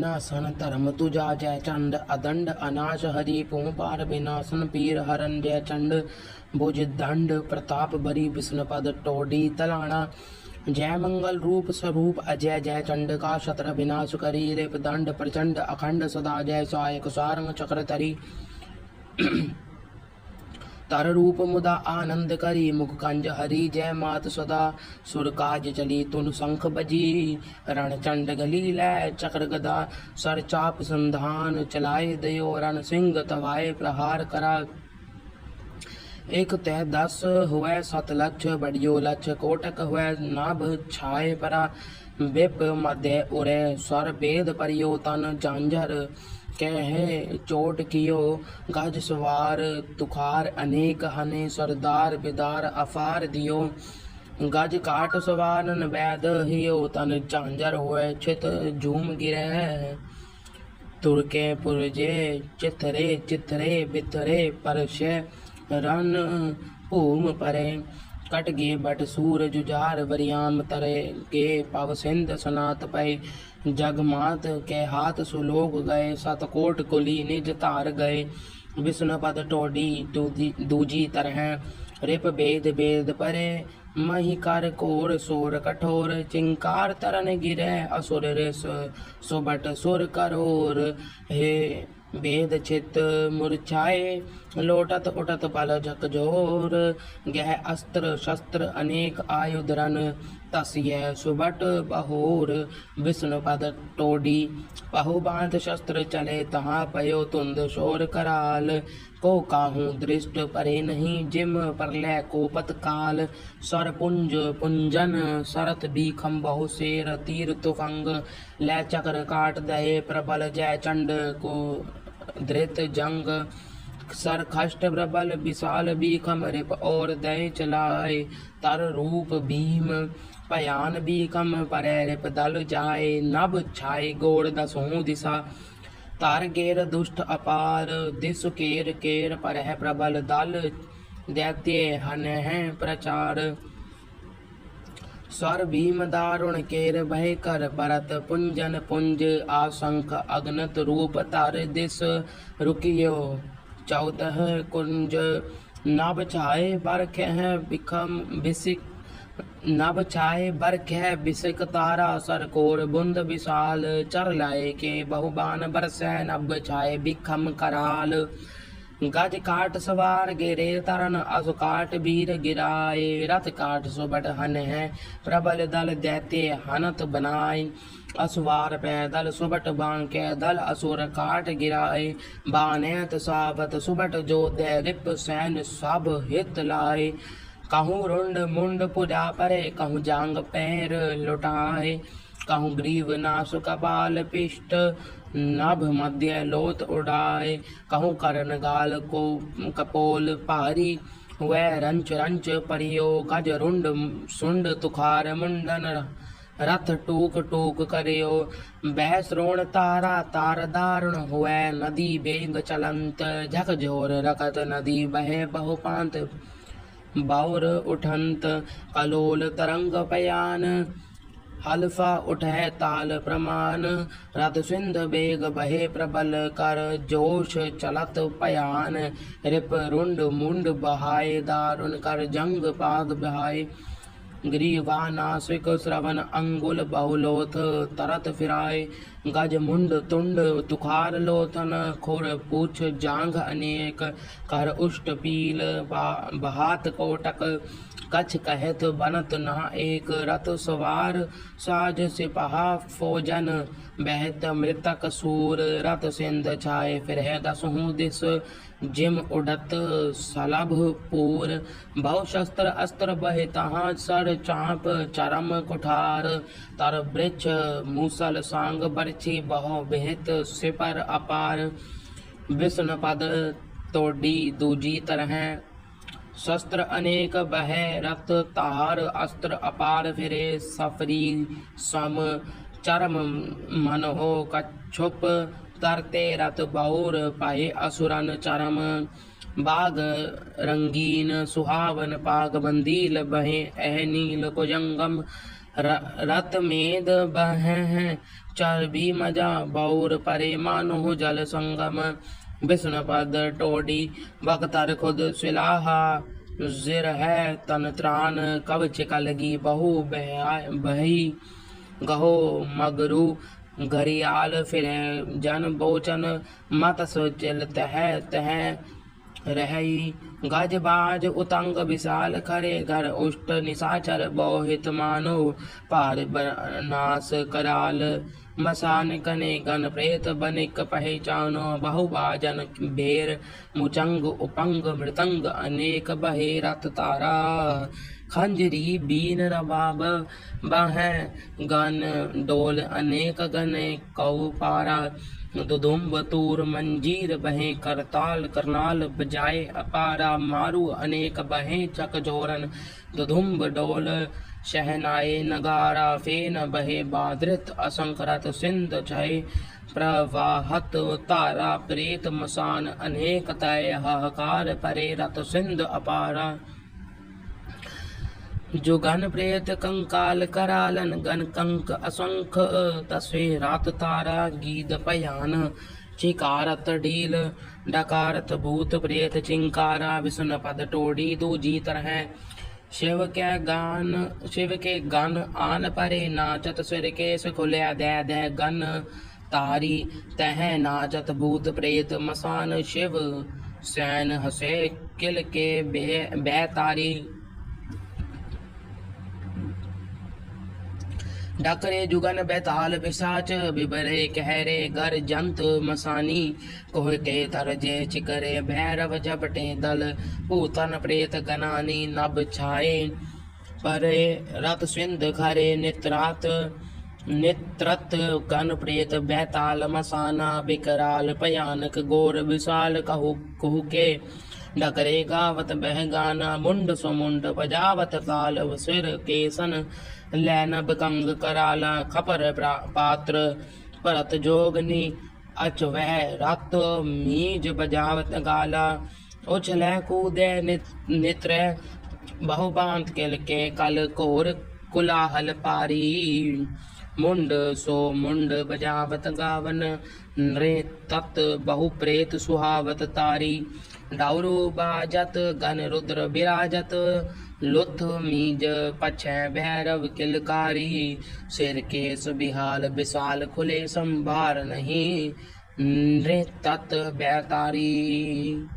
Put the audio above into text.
नासन धर्म तुजा जय चंड, अदंड अनाश हरि पार विनाशन पीर हरन जय चंड। भुज दंड प्रताप बरी विष्णु पद टोडी तलाणा। जय मंगल रूप स्वरूप, अजय जय चंड, का शत्र विनाश करी। रेप दंड प्रचंड अखंड सदा जय सहायक सारंग चक्र तरी। तर रूप मुदा आनंद करी मुख कंज हरि जय मात सदा सुर काज चली तुन शंख बजी रण चंड गली लय चक्र गदा सर चाप संधान चलाए दयो रण सिंह तवाए प्रहार करा एक तय दस हुए सत लक्ष बड़ियो लक्ष कोटक हुए नाभ छाए परा विप मध्य उरे स्वर वेद परियो तन झांझर कहे, चोट कियो, गज सवार, तुखार, अनेक हने, सरदार बिदार, अफार दियो। गज काट सवारन वैद हियो तन झांझर हुए, छित झूम गिरे। तुरके पुरजे, चिथरे चिथरे, बिथरे, परशे, रन, भूम परे। कट गे बट सूर जुजार वरियाम तरे पव सिंध सनात पय जगमात के हाथ सुलोक गए सतकोट कुली निज तार गए विष्णु पद टोडी दूजी तरह रिप बेद बेद परे मही कर कोर सोर कठोर चिंकार तरन गिरे असुर सुबट सुर करोर हे भेद चित मूर्छाए, लोटत उठत पल जक ज़ोर। गह अस्त्र शस्त्र अनेक आयुध रन तस्य सुबट बहोर। विष्णु पद टोडी पहु बाँध शस्त्र चले, तहाँ पयो तुंद शोर कराल। को काहू दृष्ट परे नहीं, जिम परलय कोपत काल। सर पुंज पुंजन सरत बीखम बहु शेर तीर तुफंग लय चक्र काट दये प्रबल जय चंड को धृत जंग, सर खष्ट प्रबल विशाल बीखम रिप और दय चलाए। तर रूप भीम, पयान बीखम परे रिप दल जाए। नभ छाए गोड़ दसों दिशा। तार गेर दुष्ट अपार, दिस केर केर पर है प्रबल दल दैत्य हन है प्रचार। स्वर भीम दारुण केर भय कर परत पुंजन पुंज आशंक अग्नत रूप तर दिस। रुकियो चौदह कुंज, नभ छाए बरख है बिखम बिसिक नभ छाए बरख है बिसिक तारा, सर कोर बुंद विशाल, चर लाए के बहुबान बरसै, नभ छाए बिखम कराल। गज काट सवार गिरे तरन असु काट वीर गिराए। रथ काट सुबट हन है, प्रबल दल दैत्य हनत बनाए। असुवार पैदल सुबट बांके दल असुर काट गिराए। बानेत सावत सुबट जो रिप सैन सब हित लाए। कहूँ रुंड मुंड पुजा परे, कहूँ जांग पैर लुटाए। कहूँ ग्रीव नास कपाल पिष्ट नभ मध्य लोत उड़ाए, कहूँ करण गाल को कपोल पारी। वह रंच रंच परियो, गज रुंड सुंड तुखार मुंडन रथ टूक टूक करियो। बह श्रोण तारा तार दारुण, हुए नदी बेग चलंत झक झोर रखत नदी बहे बहुपांत। बाउर उठंत, कलोल तरंग पयान हल्फा उठे ताल प्रमाण, रथ सिंध बेग बहे प्रबल कर, जोश चलत पयान, रिप रुंड मुंड बहाए, दारुण कर, जंग पाग बहाए। ग्रीवा नासिक श्रवण अंगुल बहुलोथ, तरत फिराए, गज मुंड तुंड तुखार लोथन, खुर पूछ जांघ अनेक, कर उष्ट पील बहात कोटक, कछ कहत बनत न एक रथ सवार साज सिपहा फौजन, बहत मृतक सूर रथ सिंध छाए, फिर दसहु दिस जिम उड़त सलभ पूर बहु शस्त्र अस्त्र बहे तहाँ सर चाप चरम कुठार तर वृक्ष मूसल सांग बरछी बहु बेहत सिपर अपार विष्णु पद तोड़ी दूजी तरह शस्त्र अनेक बह रक्त तार अस्त्र अपार फिरे सफरी सम चरम मन हो कच्छुप तरते रत बहुर पाए असुरन चरम बाग रंगीन सुहावन पाग बंदील बहे अह नील कुजंगम र- रत मेद बह चरबी मज़ा बौर परे मानो जल संगम विष्णु पद टोडी बख्तर खुद सिलाहा जिर है तन त्राण कवच कलगी बहु बह- बही गहो मगरू घरियाल फिर जन बोचन मत सुचल तह तह रही गज बाज उतंग विशाल खरे घर, उष्ट निशाचर बोहित मानो। पार नाश कराल, मसान कने गण प्रेत बनिक पहचानो। बहुबाजन भेर, मुचंग, उपंग, मृतंग अनेक बहे रत तारा। खंजरी बीन रबाब बह गन डोल अनेक गण कौ पारा। दुदुम्ब तूर मंजीर बहे करताल करनाल बजाए अपारा। मारू अनेक बहे चक जोरन दुदुम्ब डोल शहनाए नगारा। फेन बहे बादृत असंकरत सिंध छय प्रवाहत तारा। प्रेत मसान अनेक तय हाहाकार परे रत सिंध अपारा। जो गण प्रेत कंकाल करालन गण कंक असंख तस्वे रात तारा गीत पयान चिकारत ढील डकारत भूत प्रेत चिंकारा विष्णु पद टोड़ी दो जीत रहे शिव के गान शिव के गन आन परे नाचत सिर केस खुल्या दे दे गन तारी तह नाचत भूत प्रेत मसान शिव सैन हसे किल के बे बैतारी डकरे जुगन बैताल पिशाच, बिबरे कहरे गर जंत मसानी। कोह के तरजे चिकरे भैरव झपटे दल, पूतन प्रेत गनानी नभ छाए। परे रत सिंध खरे नित्रात, नित्रत गन प्रेत बैताल मसाना, बिकराल भयानक गोर विशाल कहु कुहु के। डकरे गावत बह गाना मुंड सुमुंड बजावत ताल सिर केसन। लैनब कंग कराला खपर पात्र, परत जोगनी अच वह रत मीज बजावत गाला। उछल कूदे नित- नित्र बहुबांत किल के कल कोर कुलाहल पारी। मुंड सो मुंड बजावत गावन, नृ तत बहु प्रेत सुहावत तारी। डाउरु बाजत गन रुद्र विराजत लुथ मीज, पछ भैरव किलकारी। सिर केस बिहाल, विशाल खुले संभार नहीं। नृत बैतारी